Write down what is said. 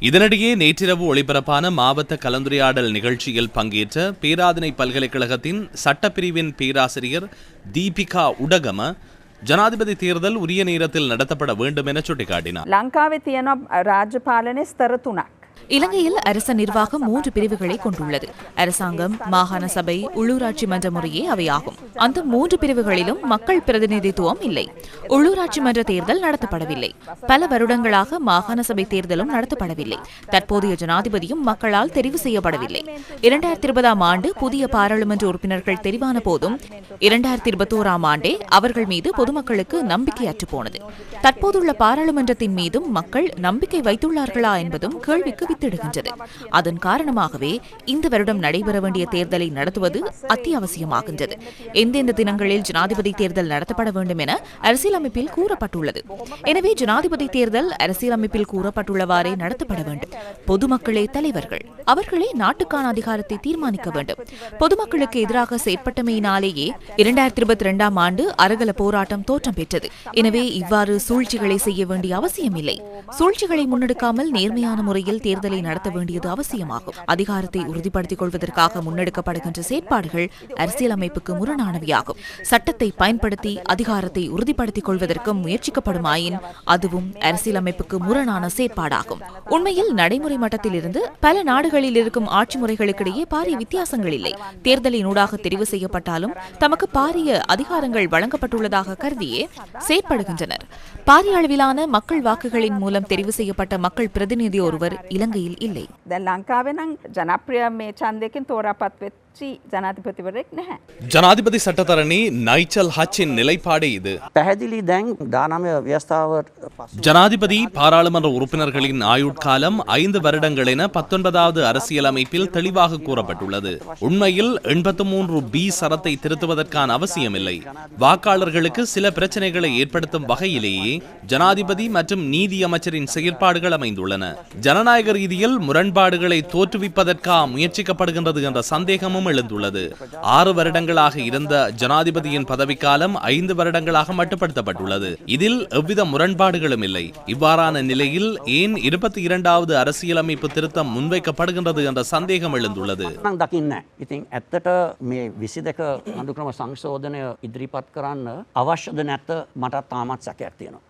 இதனிடையே நேற்றிரவு ஒளிபரப்பான மாவட்ட கலந்துரையாடல் நிகழ்ச்சியில் பங்கேற்ற பேராதனை பல்கலைக்கழகத்தின் சட்டப்பிரிவின் பேராசிரியர் தீபிகா உடகம ஜனாதிபதி தேர்தல் உரிய நேரத்தில் நடத்தப்பட வேண்டும் என சுட்டிக்காட்டினார் ලංකාවේ තියෙනවා රාජ්‍ය පාලනය ස්තර තුනක්. இலங்கையில் அரச நிர்வாகம் மூன்று பிரிவுகளை கொண்டுள்ளது. அரசாங்கம் மாகாண சபை உள்ளூராட்சி மன்ற முறையே அவையாகும். அந்த மூன்று பிரிவுகளிலும் மக்கள் பிரதிநிதித்துவம் இல்லை. உள்ளூராட்சி மன்ற தேர்தல் நடத்தப்படவில்லை. பல வருடங்களாக மாகாண சபை தேர்தலும் நடத்தப்படவில்லை. தற்போதைய ஜனாதிபதியும் மக்களால் தெரிவு செய்யப்படவில்லை. இரண்டாயிரத்தி இருபதாம் ஆண்டு புதிய பாராளுமன்ற உறுப்பினர்கள் தெரிவான போதும் இரண்டாயிரத்தி இருபத்தோராம் ஆண்டே அவர்கள் மீது பொதுமக்களுக்கு நம்பிக்கை அற்றுப்போனது. தற்போதுள்ள பாராளுமன்றத்தின் மீதும் மக்கள் நம்பிக்கை வைத்துள்ளார்களா என்பதும் கேள்விக்கு வித்திடுகின்றது அதன் காரணமாகவே இந்த வருடம் நடைபெற வேண்டிய தேர்தலை நடத்துவது அத்தியாவசியமாகின்றது. எந்தெந்த தினங்களில் ஜனாதிபதி தேர்தல் நடத்தப்பட வேண்டும் என அரசியலமைப்பில் கூறப்பட்டுள்ளது. எனவே ஜனாதிபதி தேர்தல் அரசியலமைப்பில் கூறப்பட்டுள்ளவாறே நடத்தப்பட வேண்டும். பொதுமக்களே தலைவர்கள் அவர்களே நாட்டுக்கான அதிகாரத்தை தீர்மானிக்க வேண்டும். பொதுமக்களுக்கு எதிராக செயற்பட்டமையினாலேயே இரண்டாயிரத்தி இருபத்தி இரண்டாம் ஆண்டு அரகல போராட்டம் தோற்றம் பெற்றது. எனவே இவ்வாறு சூழ்ச்சிகளை செய்ய வேண்டிய அவசியமில்லை. சூழ்ச்சிகளை முன்னெடுக்காமல் நேர்மையான முறையில் தேர்தல் தேர்தலை நடத்த வேண்டியது அவசியமாகும். அதிகாரத்தை உறுதிப்படுத்திக் கொள்வதற்காக முன்னெடுக்கப்படுகின்ற செயற்பாடுகள் அரசியலமைப்புக்கு முரணானவையாகும். சட்டத்தை பயன்படுத்தி அதிகாரத்தை உறுதிப்படுத்திக் கொள்வதற்கும் முயற்சிக்கப்படுமாயின் அதுவும் அரசியலமைப்புக்கு முரணான செயற்பாடாகும். உண்மையில் நடைமுறை மட்டத்தில் இருந்து பல நாடுகளில் இருக்கும் ஆட்சி முறைகளுக்கிடையே பாரிய வித்தியாசங்கள் இல்லை. தேர்தலினூடாக தெரிவு செய்யப்பட்டாலும் தமக்கு பாரிய அதிகாரங்கள் வழங்கப்பட்டுள்ளதாக கருதியே செயற்படுகின்றனர். பாரிய அளவிலான மக்கள் வாக்குகளின் மூலம் தெரிவு செய்யப்பட்ட மக்கள் பிரதிநிதி ஒருவர் இலங்கையில் இல்லை. லங்காவை ஜனப்பிரிய மே சந்தைக்கும் தோராபத்வெத் චන්දයකින් තෝරාපත් වෙච්චි ජනාධිපතිවරෙක් නැහැ. ஜனாதிபதி சட்டத்தரணி நைச்சல் ஹச்சின் நிலைப்பாடு இது පැහැදිලි දැන් දානමය ව්‍යස්ථාව ஜனாதிபதி பாராளுமன்ற உறுப்பினர்களின் ஆயுட்காலம் ஐந்து வருடங்கள் என பத்தொன்பதாவது அரசியலமைப்பில் தெளிவாக கூறப்பட்டுள்ளது உண்மையில் எண்பத்து மூன்று பி சரத்தை திருத்துவதற்கான அவசியமில்லை வாக்காளர்களுக்கு சில பிரச்சனைகளை ஏற்படுத்தும் வகையிலேயே ஜனாதிபதி மற்றும் நீதி அமைச்சரின் செயற்பாடுகள் அமைந்துள்ளன ஜனநாயக ரீதியில் முரண்பாடுகளை தோற்றுவிப்பதற்கா முயற்சிக்கப்படுகின்றது என்ற சந்தேகமும் எழுந்துள்ளது ஆறு வருடங்களாக இருந்த ஜனாதிபதியின் பதவிக்காலம் ஐந்து வருடங்களாக மட்டுப்படுத்தப்பட்டுள்ளது இதில் எவ்வித முரண்பாடுகளும் இல்லை இவ்வாறான நிலையில் ஏன் இருபத்தி இரண்டாவது அரசியலமைப்பு திருத்தம் முன்வைக்கப்படுகின்றது என்ற சந்தேகம் எழுந்துள்ளது නම් දකින්න. ඉතින් ඇත්තට මේ විසි දෙක අඩුක්‍රම සංශෝධනය ඉදිරිපත් කරන්න අවශ්‍යද නැත්ත මටත් තාමත් සැකයක් තියෙනවා.